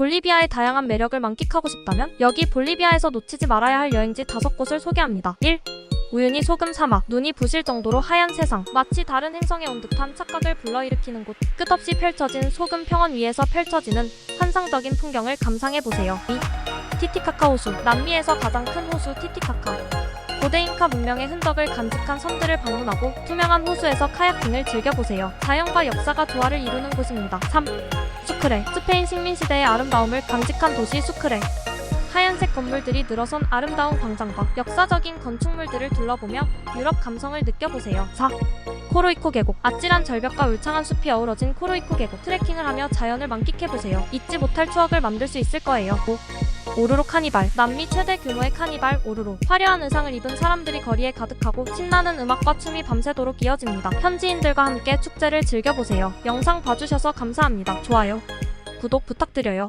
볼리비아의 다양한 매력을 만끽하고 싶다면 여기 볼리비아에서 놓치지 말아야 할 여행지 다섯 곳을 소개합니다. 1. 우유니 소금 사막, 눈이 부실 정도로 하얀 세상, 마치 다른 행성에 온 듯한 착각을 불러일으키는 곳, 끝없이 펼쳐진 소금 평원 위에서 펼쳐지는 환상적인 풍경을 감상해보세요. 2. 티티카카 호수, 남미에서 가장 큰 호수 티티카카. 고대 잉카 문명의 흔적을 간직한 섬들을 방문하고 투명한 호수에서 카야킹을 즐겨보세요. 자연과 역사가 조화를 이루는 곳입니다. 3. 수크레, 스페인 식민시대의 아름다움을 간직한 도시 수크레. 하얀색 건물들이 늘어선 아름다운 광장과 역사적인 건축물들을 둘러보며 유럽 감성을 느껴보세요. 4. 코로이코 계곡. 아찔한 절벽과 울창한 숲이 어우러진 코로이코 계곡. 트레킹을 하며 자연을 만끽해보세요. 잊지 못할 추억을 만들 수 있을 거예요. 5. 오르로 카니발. 남미 최대 규모의 카니발 오르로. 화려한 의상을 입은 사람들이 거리에 가득하고 신나는 음악과 춤이 밤새도록 이어집니다. 현지인들과 함께 축제를 즐겨보세요. 영상 봐주셔서 감사합니다. 좋아요. 구독 부탁드려요.